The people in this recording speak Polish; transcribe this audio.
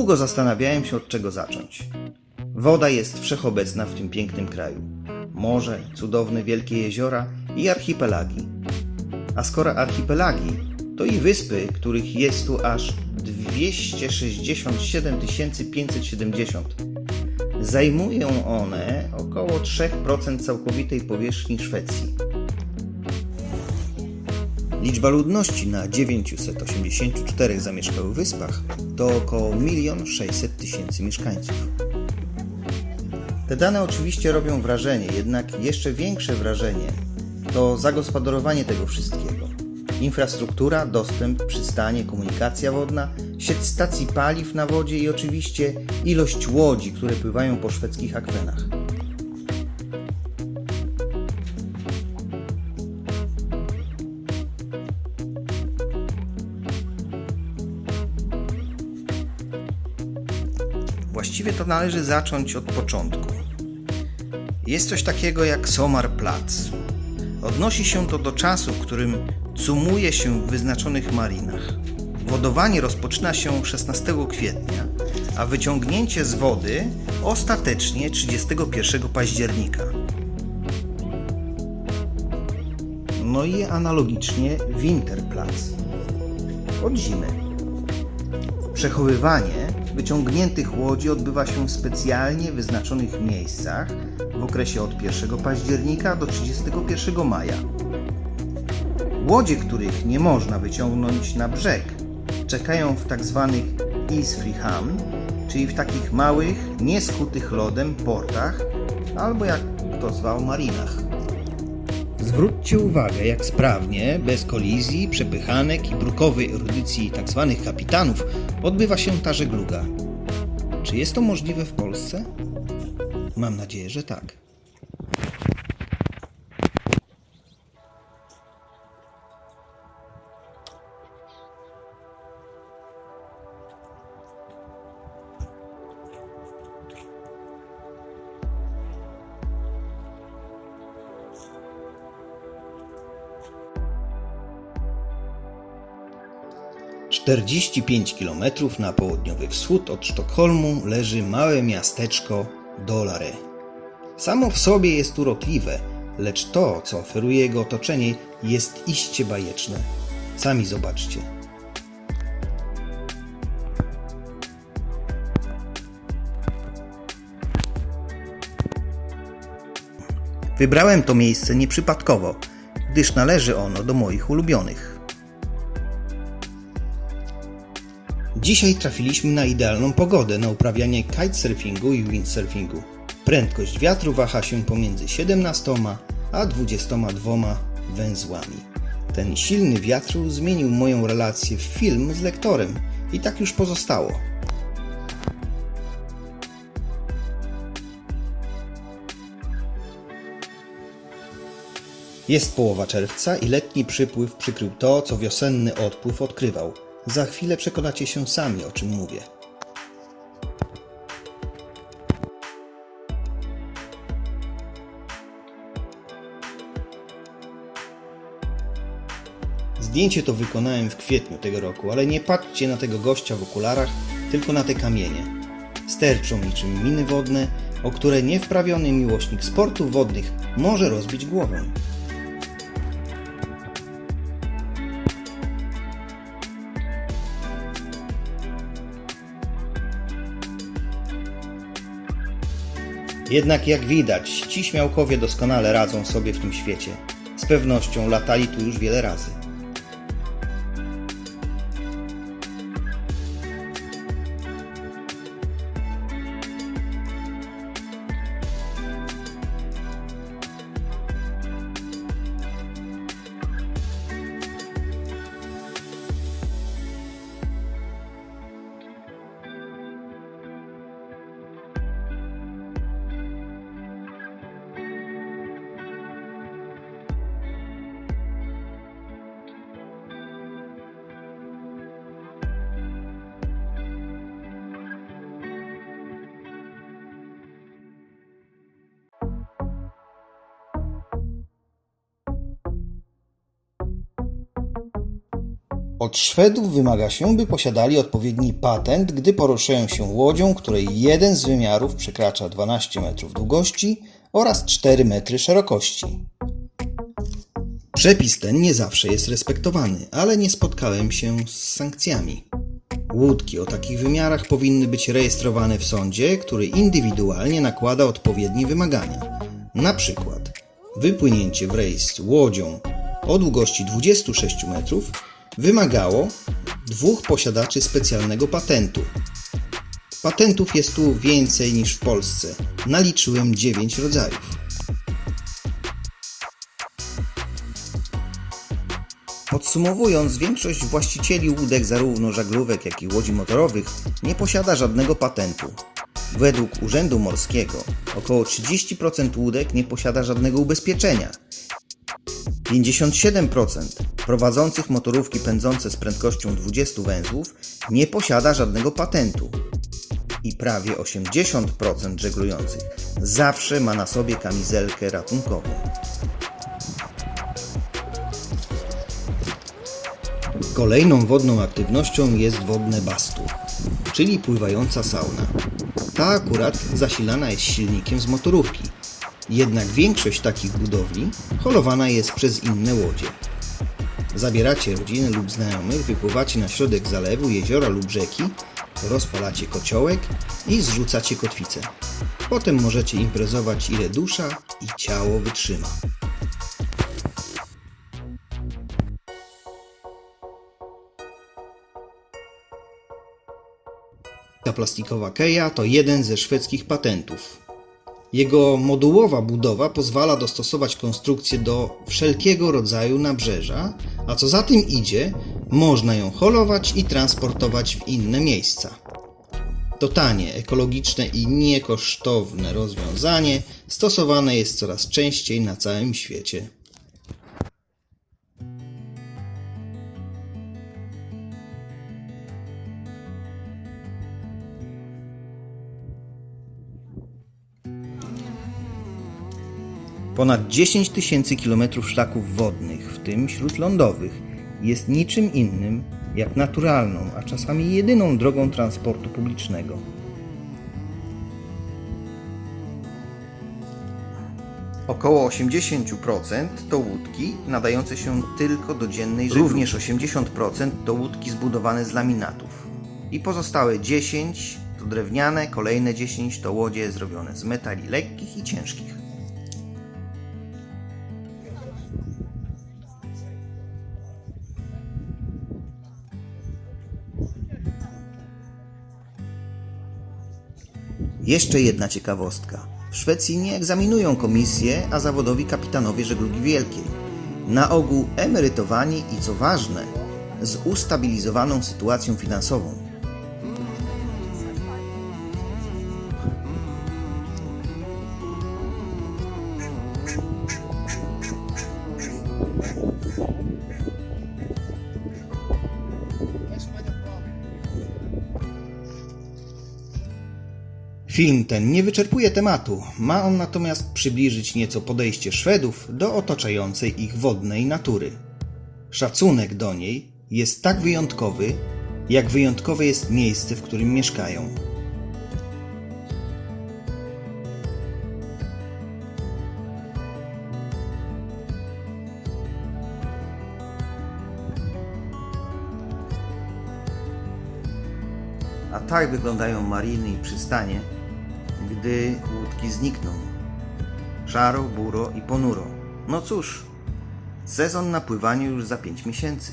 Długo zastanawiałem się, od czego zacząć. Woda jest wszechobecna w tym pięknym kraju. Morze, cudowne wielkie jeziora i archipelagi. A skoro archipelagi, to i wyspy, których jest tu aż 267 570. Zajmują one około 3% całkowitej powierzchni Szwecji. Liczba ludności na 984 zamieszkałych wyspach to około 1 600 tysięcy mieszkańców. Te dane oczywiście robią wrażenie, jednak jeszcze większe wrażenie to zagospodarowanie tego wszystkiego. Infrastruktura, dostęp, przystanie, komunikacja wodna, sieć stacji paliw na wodzie i oczywiście ilość łodzi, które pływają po szwedzkich akwenach. Właściwie to należy zacząć od początku. Jest coś takiego jak Sommarplatz. Odnosi się to do czasu, w którym cumuje się w wyznaczonych marinach. Wodowanie rozpoczyna się 16 kwietnia, a wyciągnięcie z wody ostatecznie 31 października. No i analogicznie Winterplatz. Od zimy. Przechowywanie wyciągniętych łodzi odbywa się w specjalnie wyznaczonych miejscach w okresie od 1 października do 31 maja. Łodzie, których nie można wyciągnąć na brzeg, czekają w tak zwanych Isfrihamn, czyli w takich małych, nieskutych lodem portach, albo jak kto zwał marinach. Zwróćcie uwagę, jak sprawnie, bez kolizji, przepychanek i brukowej erudycji tzw. kapitanów odbywa się ta żegluga. Czy jest to możliwe w Polsce? Mam nadzieję, że tak. Czterdzieści pięć kilometrów na południowy wschód od Sztokholmu leży małe miasteczko Dolare. Samo w sobie jest urokliwe, lecz to, co oferuje jego otoczenie, jest iście bajeczne. Sami zobaczcie. Wybrałem to miejsce nieprzypadkowo, gdyż należy ono do moich ulubionych. Dzisiaj trafiliśmy na idealną pogodę na uprawianie kitesurfingu i windsurfingu. Prędkość wiatru waha się pomiędzy 17 a 22 węzłami. Ten silny wiatr zmienił moją relację w film z lektorem i tak już pozostało. Jest połowa czerwca i letni przypływ przykrył to, co wiosenny odpływ odkrywał. Za chwilę przekonacie się sami, o czym mówię. Zdjęcie to wykonałem w kwietniu tego roku, ale nie patrzcie na tego gościa w okularach, tylko na te kamienie. Sterczą niczym miny wodne, o które niewprawiony miłośnik sportów wodnych może rozbić głowę. Jednak jak widać, ci śmiałkowie doskonale radzą sobie w tym świecie. Z pewnością latali tu już wiele razy. Od Szwedów wymaga się, by posiadali odpowiedni patent, gdy poruszają się łodzią, której jeden z wymiarów przekracza 12 metrów długości oraz 4 metry szerokości. Przepis ten nie zawsze jest respektowany, ale nie spotkałem się z sankcjami. Łódki o takich wymiarach powinny być rejestrowane w sądzie, który indywidualnie nakłada odpowiednie wymagania. Na przykład wypłynięcie w rejs łodzią o długości 26 metrów wymagało dwóch posiadaczy specjalnego patentu. Patentów jest tu więcej niż w Polsce. Naliczyłem 9 rodzajów. Podsumowując, większość właścicieli łódek, zarówno żaglówek, jak i łodzi motorowych, nie posiada żadnego patentu. Według Urzędu Morskiego około 30% łódek nie posiada żadnego ubezpieczenia. 57% prowadzących motorówki pędzące z prędkością 20 węzłów nie posiada żadnego patentu. I prawie 80% żeglujących zawsze ma na sobie kamizelkę ratunkową. Kolejną wodną aktywnością jest wodne bastu, czyli pływająca sauna. Ta akurat zasilana jest silnikiem z motorówki. Jednak większość takich budowli holowana jest przez inne łodzie. Zabieracie rodziny lub znajomych, wypływacie na środek zalewu, jeziora lub rzeki, rozpalacie kociołek i zrzucacie kotwicę. Potem możecie imprezować ile dusza i ciało wytrzyma. Ta plastikowa keja to jeden ze szwedzkich patentów. Jego modułowa budowa pozwala dostosować konstrukcję do wszelkiego rodzaju nabrzeża, a co za tym idzie, można ją holować i transportować w inne miejsca. To tanie, ekologiczne i niekosztowne rozwiązanie stosowane jest coraz częściej na całym świecie. Ponad 10 tysięcy kilometrów szlaków wodnych, w tym śródlądowych, jest niczym innym jak naturalną, a czasami jedyną drogą transportu publicznego. Około 80% to łódki nadające się tylko do dziennej żeglugi. Również 80% to łódki zbudowane z laminatów. I pozostałe 10 to drewniane, kolejne 10 to łodzie zrobione z metali lekkich i ciężkich. Jeszcze jedna ciekawostka. W Szwecji nie egzaminują komisje, a zawodowi kapitanowie żeglugi wielkiej. Na ogół emerytowani i co ważne, z ustabilizowaną sytuacją finansową. Film ten nie wyczerpuje tematu, ma on natomiast przybliżyć nieco podejście Szwedów do otaczającej ich wodnej natury. Szacunek do niej jest tak wyjątkowy, jak wyjątkowe jest miejsce, w którym mieszkają. A tak wyglądają mariny i przystanie, gdy łódki znikną. Szaro, buro i ponuro. No cóż, sezon na pływaniu już za 5 miesięcy.